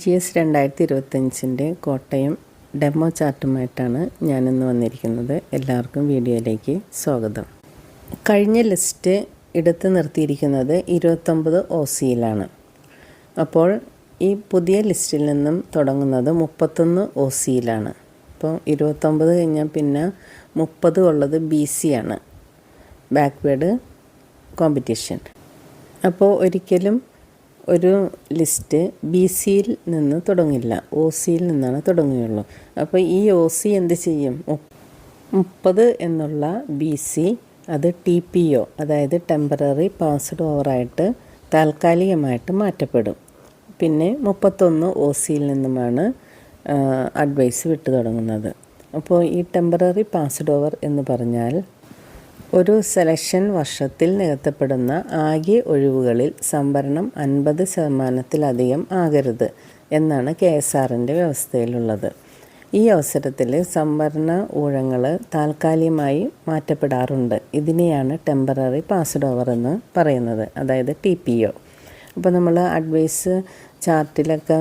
G S രണ്ടായിരത്തി ഇരുപത്തഞ്ചിന്റെ Kottayam demo ചാർട്ടുമായിട്ടാണ് ഞാനിന്ന് വന്നിരിക്കുന്നത്. എല്ലാവർക്കും വീഡിയോയിലേക്ക് സ്വാഗതം. കഴിഞ്ഞ ലിസ്റ്റ് എടുത്ത് നിർത്തിയിരിക്കുന്നത് ഇരുപത്തൊമ്പത് ഒ സിയിലാണ്. അപ്പോൾ ഈ പുതിയ ലിസ്റ്റിൽ നിന്നും തുടങ്ങുന്നത് മുപ്പത്തൊന്ന് ഒ സിയിലാണ്. അപ്പോൾ ഇരുപത്തൊമ്പത് കഴിഞ്ഞാൽ പിന്നെ മുപ്പത് ഉള്ളത് ബി സി ആണ് ബാക്ക്വേഡ് കോമ്പറ്റീഷൻ. അപ്പോൾ ഒരിക്കലും ഒരു ലിസ്റ്റ് ബി സിയിൽ നിന്ന് തുടങ്ങില്ല ഒ സിയിൽ നിന്നാണ് തുടങ്ങുകയുള്ളൂ അപ്പോൾ ഈ ഒ സി എന്ത് ചെയ്യും? മുപ്പ- മുപ്പത് എന്നുള്ള ബി സി അത് ടി പി ഒ അതായത് ടെമ്പററി പാസ്ഡ് ഓവറായിട്ട് താൽക്കാലികമായിട്ട് മാറ്റപ്പെടും. പിന്നെ മുപ്പത്തൊന്ന് ഒ സിയിൽ നിന്നുമാണ് അഡ്വൈസ് വിട്ടു തുടങ്ങുന്നത്. അപ്പോൾ ഈ ടെമ്പററി പാസ്ഡ് ഓവർ എന്ന് പറഞ്ഞാൽ ഒരു സെലക്ഷൻ വർഷത്തിൽ നികത്തപ്പെടുന്ന ആകെ ഒഴിവുകളിൽ സംവരണം അൻപത് ശതമാനത്തിലധികം ആകരുത് എന്നാണ് കെ എസ് ആറിന്റെ വ്യവസ്ഥയിലുള്ളത്. ഈ അവസരത്തിൽ സംവരണ ഊഴങ്ങൾ താൽക്കാലികമായി മാറ്റപ്പെടാറുണ്ട്. ഇതിനെയാണ് ടെമ്പററി പാസ്ഡ് ഓവർ എന്ന് പറയുന്നത് അതായത് ടി പി ഒ അപ്പോൾ നമ്മൾ അഡ്വൈസ് ചാർട്ടിലൊക്കെ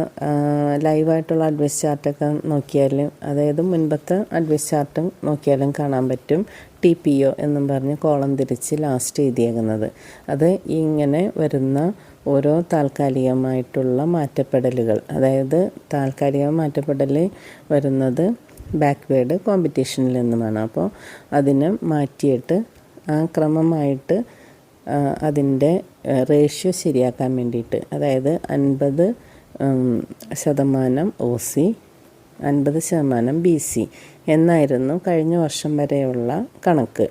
ലൈവായിട്ടുള്ള അഡ്വൈസ് ചാർട്ടൊക്കെ നോക്കിയാലും അതായത് മുൻപത്തെ അഡ്വൈസ് ചാർട്ടും നോക്കിയാലും കാണാൻ പറ്റും. ടി പി ഒ എന്നും പറഞ്ഞ് കോളം തിരിച്ച് ലാസ്റ്റ് എഴുതിയേക്കുന്നത്. അത് ഇങ്ങനെ വരുന്ന ഓരോ താൽക്കാലികമായിട്ടുള്ള മാറ്റപ്പെടലുകൾ. അതായത് താൽക്കാലിക മാറ്റപ്പെടൽ വരുന്നത് ബാക്ക്വേഡ് കോമ്പറ്റീഷനിൽ നിന്നുമാണ്. അപ്പോൾ അതിനെ മാറ്റിയിട്ട് ആ ക്രമമായിട്ട് അതിന്റെ റേഷ്യോ ശരിയാക്കാൻ വേണ്ടിയിട്ട്. അതായത് അൻപത് ശതമാനം ഒ സി അൻപത് ശതമാനം ബി സി എന്നായിരുന്നു കഴിഞ്ഞ വർഷം വരെയുള്ള കണക്ക്.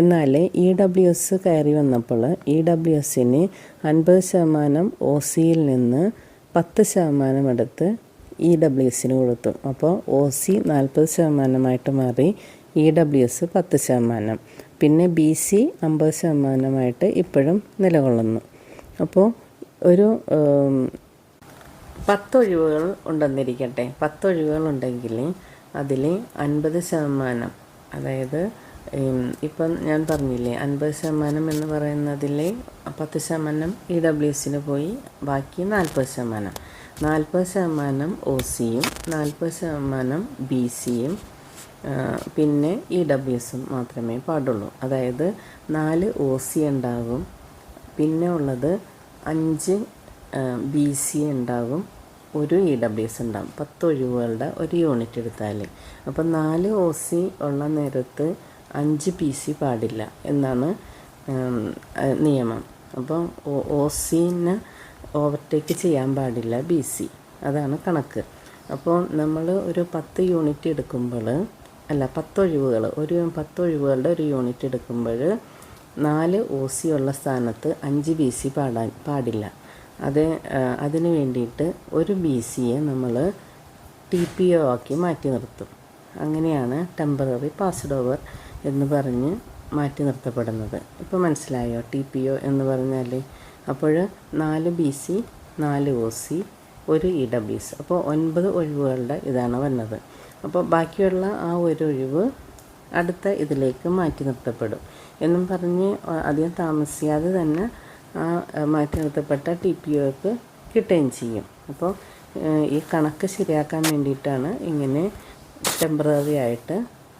എന്നാൽ ഇ ഡബ്ല്യു എസ് കയറി വന്നപ്പോൾ ഇ ഡബ്ല്യു എസിന് അൻപത് ശതമാനം ഒ സിയിൽ നിന്ന് പത്ത് ശതമാനം എടുത്ത് ഇ ഡബ്ല്യു എസിന് കൊടുത്തു. അപ്പോൾ ഒ സി നാൽപ്പത് ശതമാനമായിട്ട് മാറി ഇ ഡബ്ല്യു എസ് പത്ത് ശതമാനം. പിന്നെ ബി സി അമ്പത് ശതമാനമായിട്ട് ഇപ്പോഴും നിലകൊള്ളുന്നു. അപ്പോൾ ഒരു പത്തൊഴിവുകൾ ഉണ്ടെന്നിരിക്കട്ടെ. പത്തൊഴിവുകൾ ഉണ്ടെങ്കിൽ അതിൽ അൻപത് ശതമാനം അതായത് ഇപ്പം ഞാൻ പറഞ്ഞില്ലേ അൻപത് ശതമാനം എന്ന് പറയുന്നതിൽ പത്ത് ശതമാനം ഇ ഡബ്ല്യു എസിന് പോയി ബാക്കി നാൽപ്പത് ശതമാനം. നാൽപ്പത് ശതമാനം ഒ സിയും നാൽപ്പത് ശതമാനം ബി സിയും പിന്നെ ഇ ഡബ്ല്യു എസും മാത്രമേ പാടുള്ളൂ. അതായത് നാല് ഒ സി ഉണ്ടാകും പിന്നെ ഉള്ളത് അഞ്ച് ബി സി ഉണ്ടാകും ഒരു ഇ ഡബ്ല്യു എസ് ഉണ്ടാകും പത്ത് ഒഴിവുകളുടെ ഒരു യൂണിറ്റ് എടുത്താൽ അപ്പം നാല് ഒ സി ഉള്ള നേരത്ത് അഞ്ച് പി സി പാടില്ല എന്നാണ് നിയമം. അപ്പം ഒ സിനെ ഓവർടേക്ക് ചെയ്യാൻ പാടില്ല ബി സി അതാണ് കണക്ക്. അപ്പോൾ നമ്മൾ ഒരു പത്ത് യൂണിറ്റ് എടുക്കുമ്പോൾ അല്ല പത്തൊഴിവുകൾ ഒരു പത്തൊഴിവുകളുടെ ഒരു യൂണിറ്റ് എടുക്കുമ്പോൾ നാല് ഒ സി ഉള്ള സ്ഥാനത്ത് അഞ്ച് ബി സി പാടാൻ പാടില്ല. അത് അതിന് വേണ്ടിയിട്ട് ഒരു ബി സിയെ നമ്മൾ ടി പി ഒ ആക്കി മാറ്റി നിർത്തും. അങ്ങനെയാണ് ടെമ്പററി പാസ്ഡ് ഓവർ എന്ന് പറഞ്ഞ് മാറ്റി നിർത്തപ്പെടുന്നത്. ഇപ്പോൾ മനസ്സിലായോ? ടി പി ഒ എന്ന് പറഞ്ഞാൽ അപ്പോൾ നാല് ബി സി നാല് ഒ സി ഒരു ഇ ഡബ്ല്യു സി. അപ്പോൾ ഒൻപത് ഒഴിവുകളുടെ ഇതാണ് വന്നത്. അപ്പോൾ ബാക്കിയുള്ള ആ ഒരു ഒഴിവ് അടുത്ത ഇതിലേക്ക് മാറ്റി നിർത്തപ്പെടും എന്നും പറഞ്ഞ് അധികം താമസിയാതെ തന്നെ ആ മാറ്റി നിർത്തപ്പെട്ട ടി പി ഒക്ക് കിട്ടുകയും ചെയ്യും. അപ്പോൾ ഈ കണക്ക് ശരിയാക്കാൻ വേണ്ടിയിട്ടാണ് ഇങ്ങനെ ടെമ്പററി ആയിട്ട്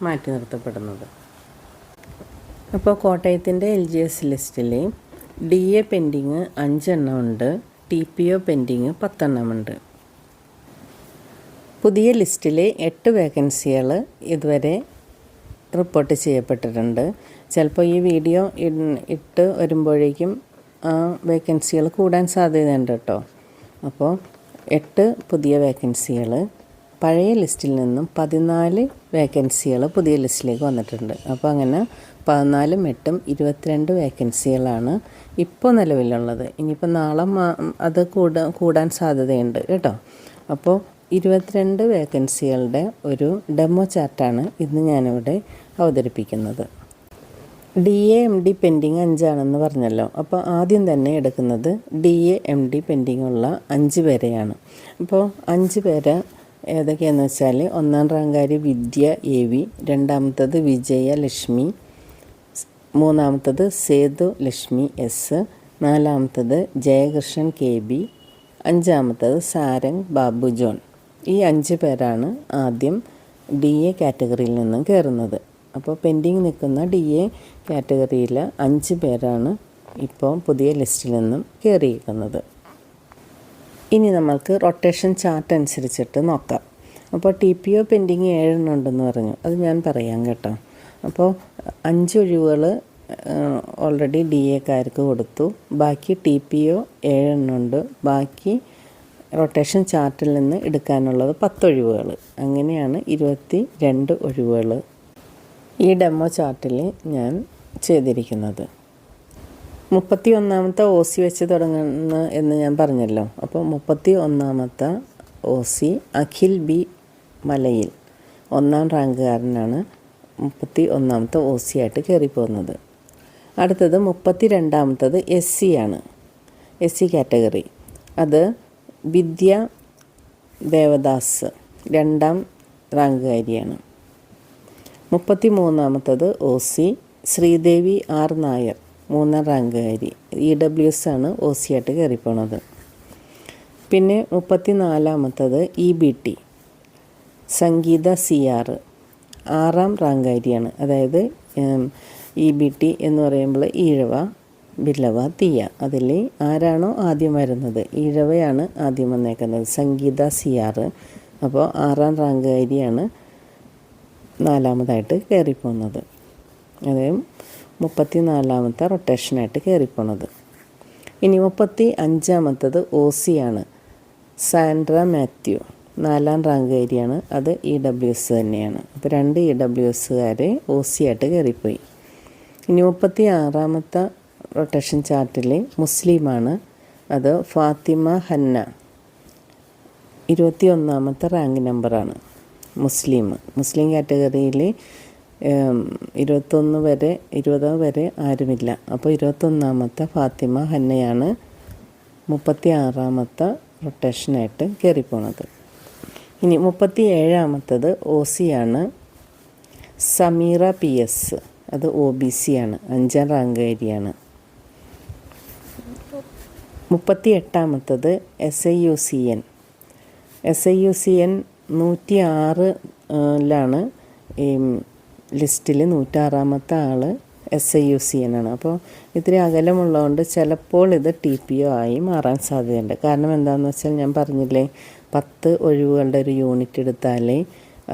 മാറ്റി നിർത്തപ്പെടുന്നത്. അപ്പോൾ കോട്ടയത്തിന്റെ എൽ ജി എസ് ലിസ്റ്റിൽ ഡി എ പെൻഡിങ് അഞ്ചെണ്ണം ഉണ്ട് ടി പി ഒ പെൻഡിങ് പത്തെണ്ണമുണ്ട് പുതിയ ലിസ്റ്റിലെ എട്ട് വേക്കൻസികൾ ഇതുവരെ റിപ്പോർട്ട് ചെയ്യപ്പെട്ടിട്ടുണ്ട്. ചിലപ്പോൾ ഈ വീഡിയോ ഇട്ട് വരുമ്പോഴേക്കും ആ വേക്കൻസികൾ കൂടാൻ സാധ്യതയുണ്ട് കേട്ടോ. അപ്പോൾ എട്ട് പുതിയ വേക്കൻസികൾ പഴയ ലിസ്റ്റിൽ നിന്നും പതിനാല് വേക്കൻസികൾ പുതിയ ലിസ്റ്റിലേക്ക് വന്നിട്ടുണ്ട്. അപ്പോൾ അങ്ങനെ പതിനാലും എട്ടും ഇരുപത്തിരണ്ട് വേക്കൻസികളാണ് ഇപ്പോൾ നിലവിലുള്ളത്. ഇനിയിപ്പോൾ നാളെ അത് കൂടാ കൂടാൻ സാധ്യതയുണ്ട് കേട്ടോ. അപ്പോൾ ഇരുപത്തിരണ്ട് വേക്കൻസികളുടെ ഒരു ഡെമോ ചാർട്ടാണ് ഇന്ന് ഞാനിവിടെ അവതരിപ്പിക്കുന്നത്. D A M D pending അഞ്ചാണെന്ന് പറഞ്ഞല്ലോ. അപ്പോൾ ആദ്യം തന്നെ എടുക്കുന്നത് D A M D pending ഉള്ള അഞ്ച് പേരെയാണ്. അപ്പോൾ അഞ്ച് പേര് ഏതൊക്കെയാണെന്ന് വെച്ചാൽ ഒന്നാം റാങ്കാരി വിദ്യ എ വി രണ്ടാമത്തത് വിജയ ലക്ഷ്മി മൂന്നാമത്തത് സേതു ലക്ഷ്മി എസ് നാലാമത്തത് ജയകൃഷ്ണൻ കെ ബി അഞ്ചാമത്തത് സാരംഗ് ബാബു ജോൺ. ഈ അഞ്ച് പേരാണ് ആദ്യം ഡി എ കാറ്റഗറിയിൽ നിന്നും കയറുന്നത്. അപ്പോൾ പെൻഡിങ് നിൽക്കുന്ന ഡി എ കാറ്റഗറിയിൽ അഞ്ച് പേരാണ് ഇപ്പോൾ പുതിയ ലിസ്റ്റിൽ നിന്നും കയറിയിരിക്കുന്നത്. ഇനി നമ്മൾക്ക് റൊട്ടേഷൻ ചാർട്ട് അനുസരിച്ചിട്ട് നോക്കാം. അപ്പോൾ ടി പി ഒ പെൻഡിങ് ഏഴെണ്ണം ഉണ്ടെന്ന് പറഞ്ഞു. അത് ഞാൻ പറയാം കേട്ടോ. അപ്പോൾ അഞ്ച് ഒഴിവുകൾ ഓൾറെഡി ഡി എക്കാർക്ക് കൊടുത്തു. ബാക്കി ടി പി ഒ ഏഴെണ്ണം ഉണ്ട്. ബാക്കി റൊട്ടേഷൻ ചാർട്ടിൽ നിന്ന് എടുക്കാനുള്ളത് പത്തൊഴിവുകൾ. അങ്ങനെയാണ് ഇരുപത്തി രണ്ട് ഒഴിവുകൾ ഈ ഡെമോ ചാർട്ടിൽ ഞാൻ ചെയ്തിരിക്കുന്നത്. മുപ്പത്തി ഒന്നാമത്തെ ഒ സി വെച്ച് തുടങ്ങുന്ന എന്ന് ഞാൻ പറഞ്ഞല്ലോ. അപ്പോൾ മുപ്പത്തി ഒന്നാമത്തെ ഒ സി അഖിൽ ബി മലയിൽ ഒന്നാം റാങ്കുകാരനാണ് മുപ്പത്തി ഒന്നാമത്തെ ഒ സി ആയിട്ട് കയറിപ്പോകുന്നത്. അടുത്തത് മുപ്പത്തി രണ്ടാമത്തത് എസ് സി ആണ്. S C category. അത് വിദ്യ ദേവദാസ് രണ്ടാം റാങ്കുകാരിയാണ്. മുപ്പത്തി മൂന്നാമത്തത് O C Sreedevi R Nair മൂന്നാം റാങ്കുകാരി. ഇ ഡബ്ല്യു എസ് ആണ് ഒ സി ആയിട്ട് കയറിപ്പോണത്. പിന്നെ മുപ്പത്തി നാലാമത്തത് E B T. Sangeetha C R ആറാം റാങ്കാരിയാണ് അതായത് ഇ ബി ടി എന്ന് പറയുമ്പോൾ ഈഴവ ബില്ലവ തീയ അതിൽ ആരാണോ ആദ്യം വരുന്നത്? ഈഴവയാണ് ആദ്യം വന്നേക്കുന്നത്. സംഗീത സിയാർ. അപ്പോൾ ആറാം റാങ്കുകാരിയാണ് നാലാമതായിട്ട് കയറിപ്പോകുന്നത് അതായത് മുപ്പത്തി നാലാമത്തെ റൊട്ടേഷനായിട്ട് കയറിപ്പോണത്. ഇനി മുപ്പത്തി അഞ്ചാമത്തത് ആണ് സാൻഡ്ര മാത്യു നാലാം റാങ്കുകാരിയാണ് അത് ഇ ഡബ്ല്യു എസ് തന്നെയാണ്. അപ്പോൾ രണ്ട് ഇ ഡബ്ല്യു എസ്സുകാരെ ഒ സി ആയിട്ട് കയറിപ്പോയി. ഇനി മുപ്പത്തി ആറാമത്തെ റൊട്ടേഷൻ ചാർട്ടിലെ മുസ്ലിമാണ്. അത് ഫാത്തിമ ഹന്ന. ഇരുപത്തി ഒന്നാമത്തെ റാങ്ക് നമ്പറാണ്. മുസ്ലിം. മുസ്ലിം കാറ്റഗറിയിൽ ഇരുപത്തൊന്ന് വരെ ഇരുപത് വരെ ആരുമില്ല. അപ്പോൾ ഇരുപത്തൊന്നാമത്തെ ഫാത്തിമ ഹന്നയാണ് മുപ്പത്തി ആറാമത്തെ റൊട്ടേഷനായിട്ട് കയറിപ്പോണത്. ഇനി മുപ്പത്തി ഏഴാമത്തത് ഒ സി ആണ് സമീറ പി എസ്. അത് ഒ ബി സി ആണ്. അഞ്ചാം റാങ്കുകാരിയാണ് മുപ്പത്തി എട്ടാമത്തത് S I U C N S I U C N നൂറ്റി ആറിലാണ് ഈ ലിസ്റ്റിൽ നൂറ്റാറാമത്തെ ആൾ S I U C N ആണ്. അപ്പോൾ ഇത്തിരി അകലമുള്ളതുകൊണ്ട് ചിലപ്പോൾ ഇത് ടി പി ഒ ആയി മാറാൻ സാധ്യതയുണ്ട്. കാരണം എന്താണെന്ന് വെച്ചാൽ ഞാൻ പറഞ്ഞില്ലേ പത്ത് ഒഴിവുകളുടെ ഒരു യൂണിറ്റ് എടുത്താലേ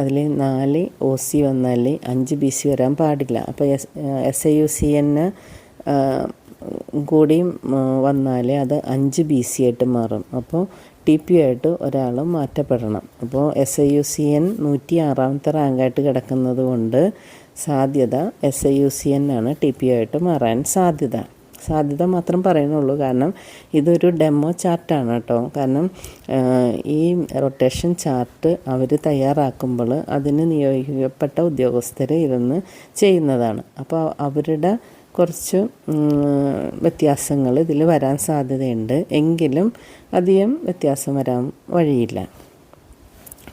അതിൽ നാല് ഒ സി വന്നാൽ അഞ്ച് ബി സി വരാൻ പാടില്ല. അപ്പോൾ S S I U C എന്ന് കൂടിയും വന്നാൽ അത് അഞ്ച് ബി സി ആയിട്ട് മാറും. അപ്പോൾ ടി പി ആയിട്ട് ഒരാൾ മാറ്റപ്പെടണം. അപ്പോൾ S I U C N നൂറ്റി ആറാമത്തെ റാങ്കായിട്ട് കിടക്കുന്നത് കൊണ്ട് സാധ്യത S I U C N ആണ് ടി പി ആയിട്ട് മാറാൻ സാധ്യത. സാധ്യത മാത്രം പറയുന്നുള്ളൂ. കാരണം ഇതൊരു ഡെമോ ചാർട്ടാണ് കേട്ടോ. കാരണം ഈ റൊട്ടേഷൻ ചാർട്ട് അവർ തയ്യാറാക്കുമ്പോൾ അതിന് നിയോഗിക്കപ്പെട്ട ഉദ്യോഗസ്ഥർ ഇരുന്ന് ചെയ്യുന്നതാണ്. അപ്പോൾ അവരുടെ കുറച്ച് വ്യത്യാസങ്ങൾ ഇതിൽ വരാൻ സാധ്യതയുണ്ട്. എങ്കിലും അധികം വ്യത്യാസം വരാൻ വഴിയില്ല.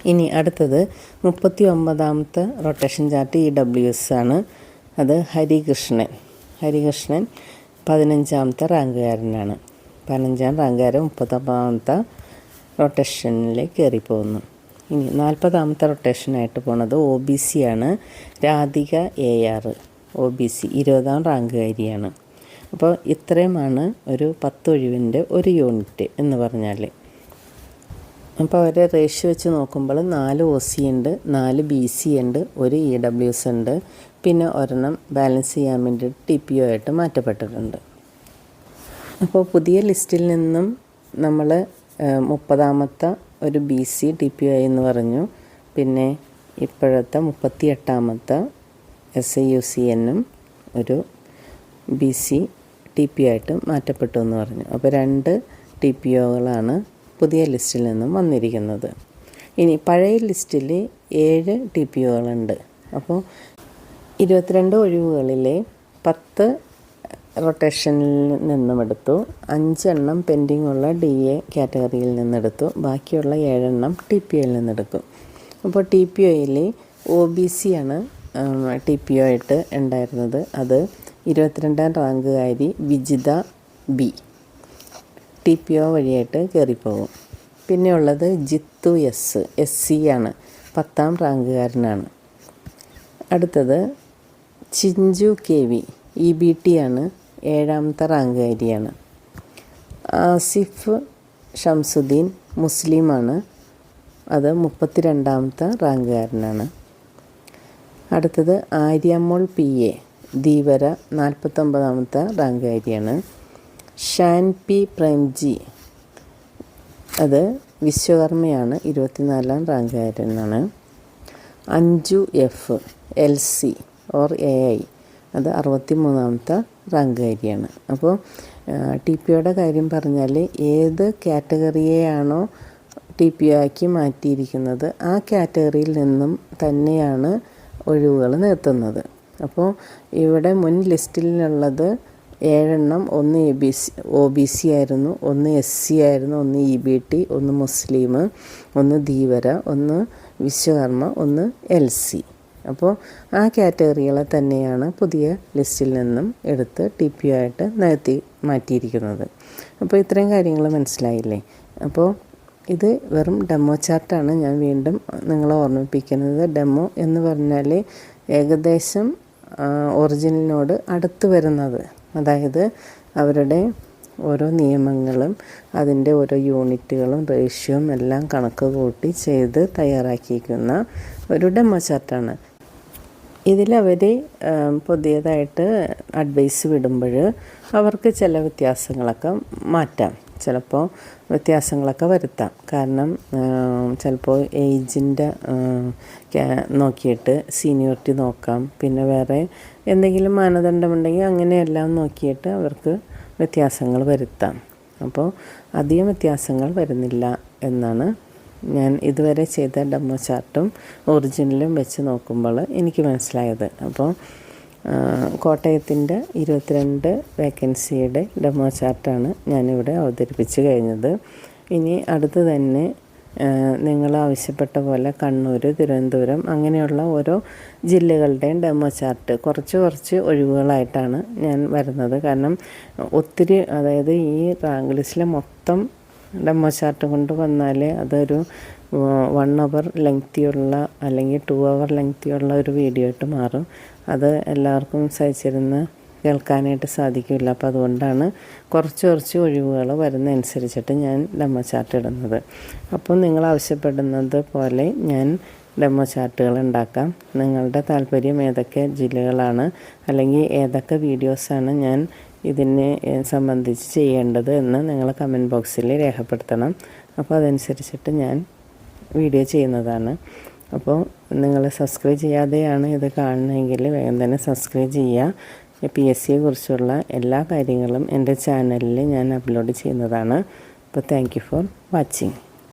ഇനി അടുത്തത് മുപ്പത്തി ഒമ്പതാമത്തെ rotation chart E W S ആണ്. അത് ഹരികൃഷ്ണൻ. ഹരികൃഷ്ണൻ പതിനഞ്ചാമത്തെ റാങ്കുകാരനാണ്. പതിനഞ്ചാം റാങ്കുകാരൻ മുപ്പത്തൊമ്പതാമത്തെ റൊട്ടേഷനിൽ കയറിപ്പോകുന്നു. ഇനി നാൽപ്പതാമത്തെ റൊട്ടേഷനായിട്ട് പോണത് ഒ ബി സി ആണ്. Radhika A R O B C ഇരുപതാം റാങ്കുകാരിയാണ്. അപ്പോൾ ഇത്രയുമാണ് ഒരു പത്തൊഴിവിന്റെ ഒരു യൂണിറ്റ് എന്ന് പറഞ്ഞാൽ. അപ്പോൾ അവരെ റേഷ്യോ വെച്ച് നോക്കുമ്പോൾ നാല് ഒ സി ഉണ്ട് നാല് ബി സി ഉണ്ട് ഒരു ഇ ഡബ്ല്യു എസ് ഉണ്ട്. പിന്നെ ഒരെണ്ണം ബാലൻസ് ചെയ്യാൻ വേണ്ടി ടി പി ഒ ആയിട്ട് മാറ്റപ്പെട്ടിട്ടുണ്ട്. അപ്പോൾ പുതിയ ലിസ്റ്റിൽ നിന്നും നമ്മൾ മുപ്പതാമത്തെ ഒരു B C T P O എന്ന് പറഞ്ഞു. പിന്നെ ഇപ്പോഴത്തെ മുപ്പത്തി എട്ടാമത്തെ എസ് ഐ യു സി എന്നും ഒരു ബി സി ടി പി ആയിട്ട് മാറ്റപ്പെട്ടു എന്ന് പറഞ്ഞു. അപ്പോൾ രണ്ട് ടി പി ഒകളാണ് പുതിയ ലിസ്റ്റിൽ നിന്നും വന്നിരിക്കുന്നത്. ഇനി പഴയ ലിസ്റ്റിൽ ഏഴ് ടി പി ഒകളുണ്ട് അപ്പോൾ ഇരുപത്തിരണ്ട് ഒഴിവുകളിലെ പത്ത് റൊട്ടേഷനിൽ നിന്നും എടുത്തു അഞ്ചെണ്ണം പെൻഡിങ് ഉള്ള ഡി എ കാറ്റഗറിയിൽ നിന്നെടുത്തു ബാക്കിയുള്ള ഏഴെണ്ണം ടി പി ഒയിൽ നിന്നെടുക്കും അപ്പോൾ ടി പി ഒയിൽ ഒ ബി സി ആണ് ടി പി ഒ ആയിട്ട് ഉണ്ടായിരുന്നത്. അത് ഇരുപത്തിരണ്ടാം റാങ്കുകാരി Vijitha B. T P O വഴിയായിട്ട് കയറിപ്പോകും. പിന്നെ ഉള്ളത് ജിത്തു എസ് എസ് സി ആണ്. പത്താം റാങ്കുകാരനാണ്. അടുത്തത് Chinchu K V. E B T ആണ് ഏഴാമത്തെ റാങ്കുകാരിയാണ്. ആസിഫ് ഷംസുദ്ദീൻ മുസ്ലിമാണ് അത് മുപ്പത്തിരണ്ടാമത്തെ റാങ്കുകാരനാണ്. അടുത്തത് ആര്യമോൾ പി എ ധീവര നാൽപ്പത്തൊമ്പതാമത്തെ റാങ്കുകാരിയാണ് ഷാൻ പി പ്രേംജി അത് വിശ്വകർമ്മയാണ് ഇരുപത്തിനാലാം റാങ്കുകാരനാണ് Anju F L C or A I അത് അറുപത്തി മൂന്നാമത്തെ റാങ്കുകാരിയാണ് അപ്പോൾ ടി പി ഒയുടെ കാര്യം പറഞ്ഞാൽ ഏത് കാറ്റഗറിയെയാണോ ടി പി ആക്കി മാറ്റിയിരിക്കുന്നത് ആ കാറ്റഗറിയിൽ നിന്നും തന്നെയാണ് ഒഴിവുകൾ നിർത്തുന്നത്. അപ്പോൾ ഇവിടെ മുൻ ലിസ്റ്റിലുള്ളത് ഏഴെണ്ണം. ഒന്ന് A B C O B C ആയിരുന്നു ഒന്ന് എസ് സി ആയിരുന്നു ഒന്ന് ഇ ബി ടി ഒന്ന് മുസ്ലിം ഒന്ന് ധീവര ഒന്ന് വിശ്വകർമ്മ ഒന്ന് എൽ സി. അപ്പോൾ ആ കാറ്റഗറികളെ തന്നെയാണ് പുതിയ ലിസ്റ്റിൽ നിന്നും എടുത്ത് ടി പി ആയിട്ട് നിരത്തി മാറ്റിയിരിക്കുന്നത്. അപ്പോൾ ഇത്രയും കാര്യങ്ങൾ മനസ്സിലായില്ലേ? അപ്പോൾ ഇത് വെറും ഡെമോ ചാർട്ടാണ് ഞാൻ വീണ്ടും നിങ്ങളെ ഓർമ്മിപ്പിക്കുന്നത്. ഡെമോ എന്ന് പറഞ്ഞാൽ ഏകദേശം ഒറിജിനലിനോട് അടുത്ത് വരുന്നത്. അതായത് അവരുടെ ഓരോ നിയമങ്ങളും അതിന്റെ ഓരോ യൂണിറ്റുകളും റേഷ്യോയും എല്ലാം കണക്ക് കൂട്ടി ചെയ്ത് തയ്യാറാക്കിയിരിക്കുന്ന ഒരു ഡെമോ ചാർട്ടാണ്. ഇതിലവർ പുതിയതായിട്ട് അഡ്വൈസ് വിടുമ്പോൾ അവർക്ക് ചില വ്യത്യാസങ്ങളൊക്കെ മാറ്റാം. ചിലപ്പോൾ വ്യത്യാസങ്ങളൊക്കെ വരുത്താം. കാരണം ചിലപ്പോൾ ഏജിന്റെ നോക്കിയിട്ട് സീനിയോറിറ്റി നോക്കാം. പിന്നെ വേറെ എന്തെങ്കിലും മാനദണ്ഡമുണ്ടെങ്കിൽ അങ്ങനെയെല്ലാം നോക്കിയിട്ട് അവർക്ക് വ്യത്യാസങ്ങൾ വരുത്താം. അപ്പോൾ അധികം വ്യത്യാസങ്ങൾ വരുന്നില്ല എന്നാണ് ഞാൻ ഇതുവരെ ചെയ്ത ഡെമോ ചാർട്ടും ഒറിജിനലും വെച്ച് നോക്കുമ്പോൾ എനിക്ക് മനസ്സിലായത്. അപ്പോൾ കോട്ടയത്തിന്റെ ഇരുപത്തിരണ്ട് വേക്കൻസിയുടെ ഡെമോ ചാർട്ടാണ് ഞാനിവിടെ അവതരിപ്പിച്ച് കഴിഞ്ഞത്. ഇനി അടുത്ത് തന്നെ നിങ്ങൾ ആവശ്യപ്പെട്ട പോലെ കണ്ണൂർ തിരുവനന്തപുരം അങ്ങനെയുള്ള ഓരോ ജില്ലകളുടെയും ഡെമോ ചാർട്ട് കുറച്ച് കുറച്ച് ഒഴിവുകളായിട്ടാണ് ഞാൻ വരുന്നത്. കാരണം ഒത്തിരി അതായത് ഈ റാങ്ക് ലിസ്റ്റിലെ മൊത്തം ഡെമോ ചാർട്ട് കൊണ്ട് വന്നാലേ അതൊരു വൺ അവർ ലെങ്തിയുള്ള അല്ലെങ്കിൽ ടു അവർ ലെങ്തിയുള്ള ഒരു വീഡിയോ ആയിട്ട് മാറും. അത് എല്ലാവർക്കും സഹിച്ചിരുന്ന് കേൾക്കാനായിട്ട് സാധിക്കില്ല. അപ്പോൾ അതുകൊണ്ടാണ് കുറച്ച് കുറച്ച് ഒഴിവുകൾ വരുന്നതനുസരിച്ചിട്ട് ഞാൻ ഡെമോ ചാർട്ട് ഇടുന്നത്. അപ്പോൾ നിങ്ങൾ ആവശ്യപ്പെടുന്നത് പോലെ ഞാൻ ഡെമോ ചാർട്ടുകൾ ഉണ്ടാക്കാം. നിങ്ങളുടെ താല്പര്യം ഏതൊക്കെ ജില്ലകളാണ് അല്ലെങ്കിൽ ഏതൊക്കെ വീഡിയോസാണ് ഞാൻ ഇതിനെ സംബന്ധിച്ച് ചെയ്യേണ്ടത് എന്ന് നിങ്ങൾ കമന്റ് ബോക്സിൽ രേഖപ്പെടുത്തണം. അപ്പോൾ അതനുസരിച്ചിട്ട് ഞാൻ വീഡിയോ ചെയ്യുന്നതാണ്. അപ്പോൾ നിങ്ങൾ സബ്സ്ക്രൈബ് ചെയ്യാതെയാണ് ഇത് കാണണമെങ്കിൽ വേഗം തന്നെ സബ്സ്ക്രൈബ് ചെയ്യുക. പി എസ് സിയെ കുറിച്ചുള്ള എല്ലാ കാര്യങ്ങളും എന്റെ ചാനലിൽ ഞാൻ അപ്ലോഡ് ചെയ്യുന്നതാണ്. അപ്പോൾ താങ്ക് ഫോർ വാച്ചിങ്